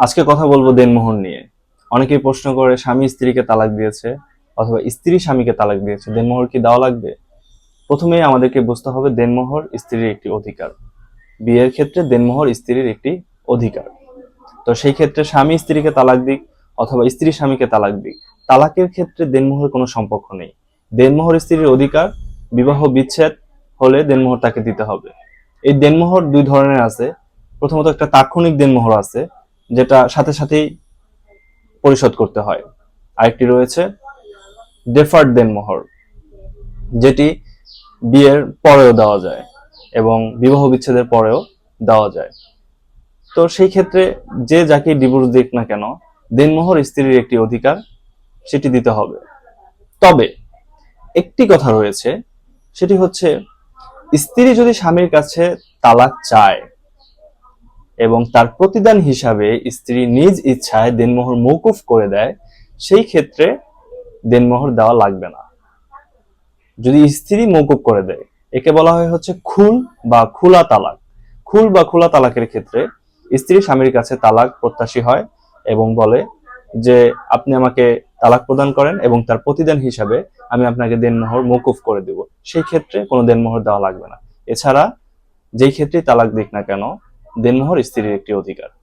আজকে কথা বলব দেনমোহর নিয়ে। অনেকেই প্রশ্ন করে, স্বামী স্ত্রীকে তালাক দিয়েছে অথবা স্ত্রী স্বামীকে তালাক দিয়েছে, দেনমোহর কি দেওয়া লাগবে? প্রথমে আমাদেরকে বুঝতে হবে দেনমোহর স্ত্রীর একটি অধিকার। বিয়ের ক্ষেত্রে দেনমোহর স্ত্রীর একটি অধিকার। তো সেই ক্ষেত্রে স্বামী স্ত্রীকে তালাক দিক অথবা স্ত্রী স্বামীকে তালাক দিক। তালাকের ক্ষেত্রে দেনমোহরের কোনো সম্পর্ক নেই। দেনমোহর স্ত্রীর অধিকার, বিবাহ বিচ্ছেদ হলে দেনমোহর তাকে দিতে হবে। এই দেনমোহর দুই ধরনের আছে। প্রথমত একটা তাৎক্ষণিক দেনমোহর আছে যেটা সাথে সাথেই পরিশোধ করতে হয়। আরেকটি রয়েছে ডেফার্ড দেনমোহর যেটি বিয়ের পরেও দেওয়া যায় এবং বিবাহ বিচ্ছেদের পরেও দেওয়া যায়। তো সেই ক্ষেত্রে যে যাকে ডিভোর্স দিক না কেন দেনমোহর স্ত্রীর একটি অধিকার, সেটি দিতে হবে। তবে একটি কথা রয়েছে, সেটি হচ্ছে স্ত্রী যদি স্বামীর কাছে তালাক চায় এবং তার প্রতিদান হিসাবে স্ত্রী নিজ ইচ্ছায় দেনমোহর মৌকুফ করে দেয়, সেই ক্ষেত্রে দেনমোহর দেওয়া লাগবে না। যদি স্ত্রী মৌকুফ করে দেয়, একে বলা হয় হচ্ছে খুল বা খোলা তালাক। খুল বা খোলা তালাকের ক্ষেত্রে স্ত্রী স্বামীর কাছে তালাক প্রত্যাশী হয় এবং বলে যে, আপনি আমাকে তালাক প্রদান করেন এবং তার প্রতিদান হিসাবে আমি আপনাকে দেনমোহর মৌকুফ করে দেব। সেই ক্ষেত্রে কোনো দেনমোহর দেওয়া লাগবে না। এছাড়া যেই ক্ষেত্রে তালাক দিক না কেন দেনমোহর স্ত্রীর একটি অধিকার।